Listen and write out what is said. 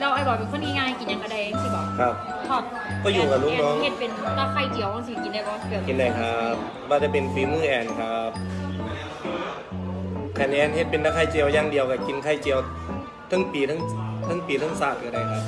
เราไอ้บอกเป็นคนง่ายๆกินหยังก็ได้สิบอกครับ ชอบก็อยู่กับลูกน้องเห็ดเป็นตาไข่เจียวสิกินได้บ่แบบกินได้ครับว่าจะเป็นฝีมือแอนครับคะแนนเฮ็ดเป็นตะไคร้เจียวอย่างเดียวกับกินไข่เจียวทั้งปีทั้งทั้งปีทั้งศาสตร์ก็ได้ครับ